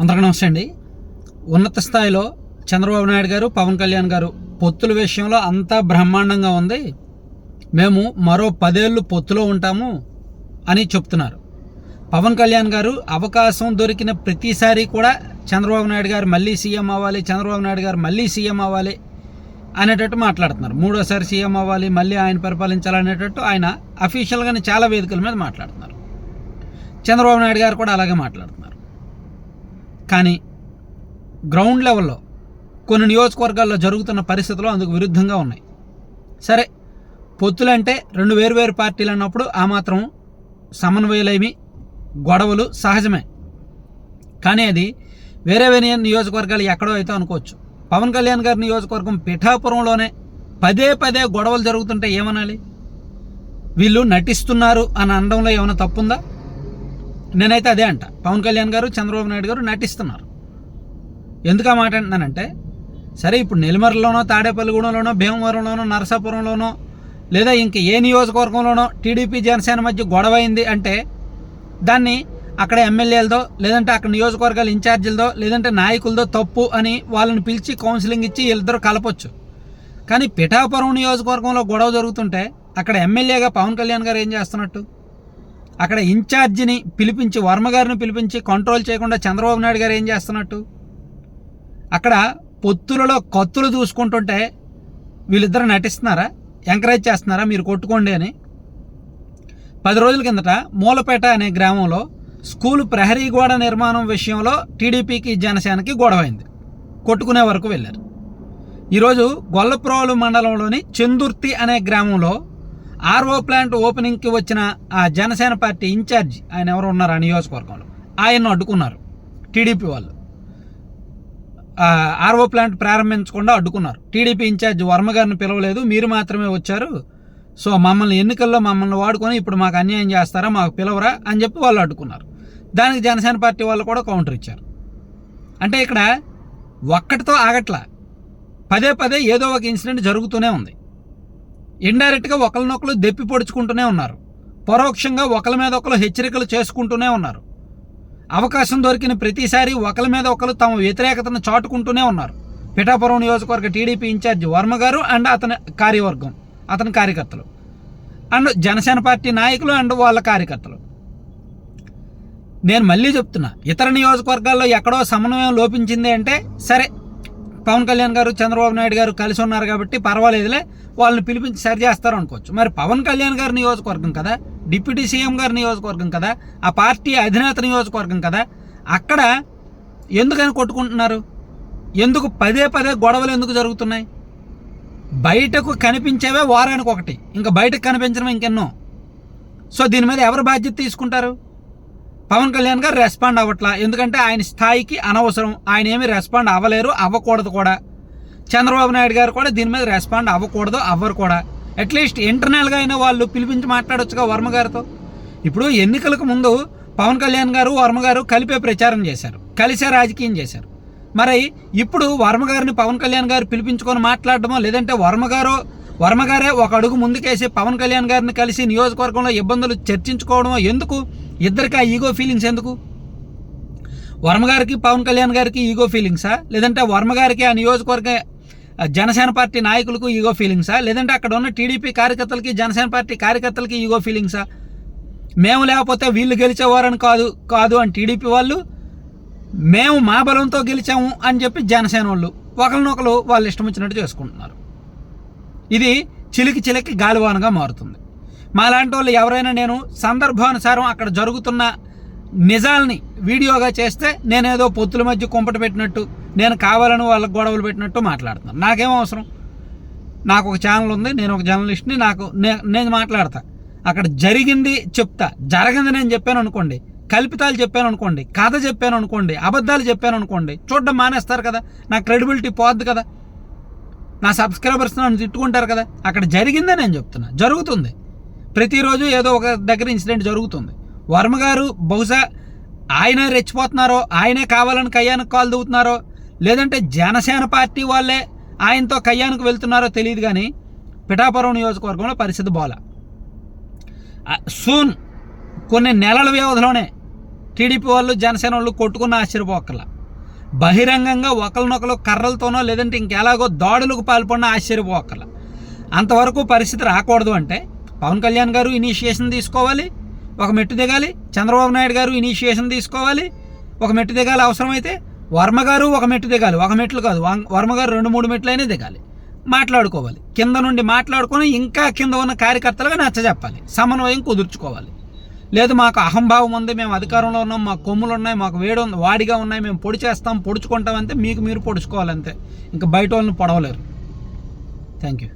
అందరికీ నమస్తే అండి. ఉన్నత స్థాయిలో చంద్రబాబు నాయుడు గారు పవన్ కళ్యాణ్ గారు పొత్తుల విషయంలో అంతా బ్రహ్మాండంగా ఉంది. మేము మరో పదేళ్ళు పొత్తులో ఉంటాము అని చెప్తున్నారు. పవన్ కళ్యాణ్ గారు అవకాశం దొరికిన ప్రతిసారి కూడా చంద్రబాబు నాయుడు గారు మళ్ళీ సీఎం అవ్వాలి చంద్రబాబు నాయుడు గారు మళ్ళీ సీఎం అవ్వాలి అనేటట్టు మాట్లాడుతున్నారు. మూడోసారి సీఎం అవ్వాలి మళ్ళీ ఆయన పరిపాలించాలనేటట్టు ఆయన అఫీషియల్గానే చాలా వేదికల మీద మాట్లాడుతున్నారు. చంద్రబాబు నాయుడు గారు కూడా అలాగే మాట్లాడుతున్నారు. కానీ గ్రౌండ్ లెవెల్లో కొన్ని నియోజకవర్గాల్లో జరుగుతున్న పరిస్థితులు అందుకు విరుద్ధంగా ఉన్నాయి. సరే పొత్తులంటే రెండు వేరు వేరు పార్టీలు అన్నప్పుడు ఆ మాత్రం సమన్వయలేమి గొడవలు సహజమే. కానీ అది వేరే వేరే నియోజకవర్గాలు ఎక్కడో అయితే అనుకోవచ్చు. పవన్ కళ్యాణ్ గారి నియోజకవర్గం పిఠాపురంలోనే పదే పదే గొడవలు జరుగుతుంటే ఏమనాలి? వీళ్ళు నటిస్తున్నారు అని అనడంలో ఏమైనా తప్పుందా? నేనైతే అదే అంట. పవన్ కళ్యాణ్ గారు చంద్రబాబు నాయుడు గారు నటిస్తున్నారు. ఎందుకు ఆ మాట అంటున్నానంటే సరే ఇప్పుడు నెల్లిమర్రలోనో తాడేపల్లిగూడెంలోనో భీమవరంలోనో నరసాపురంలోనో లేదా ఇంక ఏ నియోజకవర్గంలోనో టీడీపీ జనసేన మధ్య గొడవ అయింది అంటే దాన్ని అక్కడ ఎమ్మెల్యేలతో లేదంటే అక్కడ నియోజకవర్గాల ఇన్ఛార్జీలతో లేదంటే నాయకులతో తప్పు అని వాళ్ళని పిలిచి కౌన్సిలింగ్ ఇచ్చి వీళ్ళిద్దరూ కలపొచ్చు. కానీ పిఠాపురం నియోజకవర్గంలో గొడవ జరుగుతుంటే అక్కడ ఎమ్మెల్యేగా పవన్ కళ్యాణ్ గారు ఏం చేస్తున్నట్టు? అక్కడ ఇన్ఛార్జిని పిలిపించి వర్మ గారిని పిలిపించి కంట్రోల్ చేయకుండా చంద్రబాబు నాయుడు గారు ఏం చేస్తున్నట్టు? అక్కడ పొత్తులలో కత్తులు చూసుకుంటుంటే వీళ్ళిద్దరు నటిస్తున్నారా? ఎంకరేజ్ చేస్తున్నారా? మీరు కొట్టుకోండి అని. పది రోజుల కిందట మూలపేట అనే గ్రామంలో స్కూల్ ప్రహరీ గోడ నిర్మాణం విషయంలో టీడీపీకి జనసేనకి గొడవైంది. కొట్టుకునే వరకు వెళ్ళారు. ఈరోజు గొల్లప్రోలు మండలంలోని చందుర్తి అనే గ్రామంలో ఆర్ఓ ప్లాంట్ ఓపెనింగ్కి వచ్చిన ఆ జనసేన పార్టీ ఇన్ఛార్జ్ ఆయన ఎవరు ఉన్నారు ఆ నియోజకవర్గంలో? ఆయన్ను అడ్డుకున్నారు టీడీపీ వాళ్ళు. ఆర్ఓ ప్లాంట్ ప్రారంభించకుండా అడ్డుకున్నారు. టీడీపీ ఇన్ఛార్జ్ వర్మ గారిని పిలవలేదు మీరు మాత్రమే వచ్చారు. సో మమ్మల్ని ఎన్నికల్లో మమ్మల్ని వాడుకొని ఇప్పుడు మాకు అన్యాయం చేస్తారా మాకు పిలవరా అని చెప్పి వాళ్ళు అడ్డుకున్నారు. దానికి జనసేన పార్టీ వాళ్ళు కూడా కౌంటర్ ఇచ్చారు. అంటే ఇక్కడ ఒక్కటితో ఆగట్లా. పదే పదే ఏదో ఒక ఇన్సిడెంట్ జరుగుతూనే ఉంది. ఇండైరెక్ట్గా ఒకరినొకరు దెప్పి పొడుచుకుంటూనే ఉన్నారు. పరోక్షంగా ఒకరి మీద ఒకరు హెచ్చరికలు చేసుకుంటూనే ఉన్నారు. అవకాశం దొరికిన ప్రతిసారి ఒకరి మీద ఒకరు తమ వ్యతిరేకతను చాటుకుంటూనే ఉన్నారు. పిఠాపురం నియోజకవర్గ టీడీపీ ఇన్ఛార్జి వర్మ గారు అండ్ అతని కార్యవర్గం అతని కార్యకర్తలు. అండ్ జనసేన పార్టీ నాయకులు అండ్ వాళ్ళ కార్యకర్తలు. నేను మళ్ళీ చెప్తున్నా ఇతర నియోజకవర్గాల్లో ఎక్కడో సమన్వయం లోపించింది అంటే సరే పవన్ కళ్యాణ్ గారు చంద్రబాబు నాయుడు గారు కలిసి ఉన్నారు కాబట్టి పర్వాలేదులే వాళ్ళని పిలిపించి సరి చేస్తారు అనుకోవచ్చు. మరి పవన్ కళ్యాణ్ గారి నియోజకవర్గం కదా డిప్యూటీ సీఎం గారి నియోజకవర్గం కదా ఆ పార్టీ అధినేత నియోజకవర్గం కదా అక్కడ ఎందుకని కొట్టుకుంటున్నారు? ఎందుకు పదే పదే గొడవలు ఎందుకు జరుగుతున్నాయి? బయటకు కనిపించేవే వారానికి ఒకటి ఇంకా బయటకు కనిపించడం ఇంకెన్నో. సో దీని మీద ఎవరు బాధ్యత తీసుకుంటారు? పవన్ కళ్యాణ్ గారు రెస్పాండ్ అవ్వట్లా. ఎందుకంటే ఆయన స్థాయికి అనవసరం. ఆయన ఏమి రెస్పాండ్ అవ్వలేరు అవ్వకూడదు కూడా. చంద్రబాబు నాయుడు గారు కూడా దీని మీద రెస్పాండ్ అవ్వకూడదు అవ్వరు కూడా. అట్లీస్ట్ ఇంటర్నల్గా అయినా వాళ్ళు పిలిపించి మాట్లాడొచ్చుగా వర్మ గారితో. ఇప్పుడు ఎన్నికలకు ముందు పవన్ కళ్యాణ్ గారు వర్మ గారు కలిపే ప్రచారం చేశారు. కలిసే రాజకీయం చేశారు. మరి ఇప్పుడు వర్మ గారిని పవన్ కళ్యాణ్ గారు పిలిపించుకొని మాట్లాడడమో లేదంటే వర్మ గారు వర్మగారే ఒక అడుగు ముందుకేసి పవన్ కళ్యాణ్ గారిని కలిసి నియోజకవర్గంలో ఇబ్బందులు చర్చించుకోవడం ఎందుకు? ఇద్దరికి ఆ ఈగో ఫీలింగ్స్ ఎందుకు? వర్మగారికి పవన్ కళ్యాణ్ గారికి ఈగో ఫీలింగ్సా లేదంటే వర్మగారికి ఆ నియోజకవర్గ ఆ జనసేన పార్టీ నాయకులకు ఈగో ఫీలింగ్సా లేదంటే అక్కడ ఉన్న టీడీపీ కార్యకర్తలకి జనసేన పార్టీ కార్యకర్తలకి ఈగో ఫీలింగ్సా మేము లేకపోతే వీళ్ళు గెలిచేవారని కాదు కాదు అని టీడీపీ వాళ్ళు మేము మా బలంతో గెలిచాము అని చెప్పి జనసేన వాళ్ళు ఒకరినొకరు వాళ్ళు ఇష్టం వచ్చినట్టు చేసుకుంటున్నారు. ఇది చిలికి చిలికి గాలివానగా మారుతుంది. మాలాంటి వాళ్ళు ఎవరైనా నేను సందర్భానుసారం అక్కడ జరుగుతున్న నిజాల్ని వీడియోగా చేస్తే నేనేదో పొత్తుల మధ్య కుంపట పెట్టినట్టు నేను కావాలని వాళ్ళకి గొడవలు పెట్టినట్టు మాట్లాడుతున్నాను నాకేం అవసరం? నాకు ఒక ఛానల్ ఉంది నేను ఒక జర్నలిస్ట్ని నాకు నేను మాట్లాడతా. అక్కడ జరిగింది చెప్తా. జరగింది నేను చెప్పాను అనుకోండి. కల్పితాలు చెప్పాను అనుకోండి. కథ చెప్పాను అనుకోండి. అబద్ధాలు చెప్పాను అనుకోండి. చూడడం మానేస్తారు కదా. నా క్రెడిబిలిటీ పోద్ది కదా. నా సబ్స్క్రైబర్స్ నన్ను తిట్టుకుంటారు కదా. అక్కడ జరిగిందే నేను చెప్తున్నా. జరుగుతుంది. ప్రతిరోజు ఏదో ఒక దగ్గర ఇన్సిడెంట్ జరుగుతుంది. వర్మ గారు బహుశా ఆయనే రెచ్చిపోతున్నారో ఆయనే కావాలని కయ్యానికి కాలు దూవుతున్నారో లేదంటే జనసేన పార్టీ వాళ్ళే ఆయనతో కయ్యానికి వెళ్తున్నారో తెలియదు కానీ పిఠాపురం నియోజకవర్గంలో పరిస్థితి బోల. సూన్ కొన్ని నెలల వ్యవధిలోనే టీడీపీ వాళ్ళు జనసేన వాళ్ళు కొట్టుకున్న ఆశ్చర్యపోకర్లా. బహిరంగంగా ఒకరినొకరు కర్రలతోనో లేదంటే ఇంకెలాగో దాడులకు పాల్పడిన ఆశ్చర్యపోకల. అంతవరకు పరిస్థితి రాకూడదు అంటే పవన్ కళ్యాణ్ గారు ఇనిషియేషన్ తీసుకోవాలి ఒక మెట్టు దిగాలి చంద్రబాబు నాయుడు గారు ఇనిషియేషన్ తీసుకోవాలి ఒక మెట్టు దిగాలి అవసరమైతే వర్మ గారు ఒక మెట్టు దిగాలి ఒక మెట్లు కాదు వం- వర్మ గారు రెండు మూడు మెట్లు అయినా దిగాలి మాట్లాడుకోవాలి. కింద నుండి మాట్లాడుకొని ఇంకా కింద ఉన్న కార్యకర్తలుగా నచ్చజెప్పాలి సమన్వయం కుదుర్చుకోవాలి. లేదు మాకు అహంభావం ఉంది మేము అధికారంలో ఉన్నాం మాకు కొమ్ములు ఉన్నాయి మాకు వేడి ఉంది వాడిగా ఉన్నాయి మేము పొడి చేస్తాం పొడుచుకుంటాం అంతే మీకు మీరు పొడుచుకోవాలంతే. ఇంకా బయట వాళ్ళని పొడవలేరు. Thank you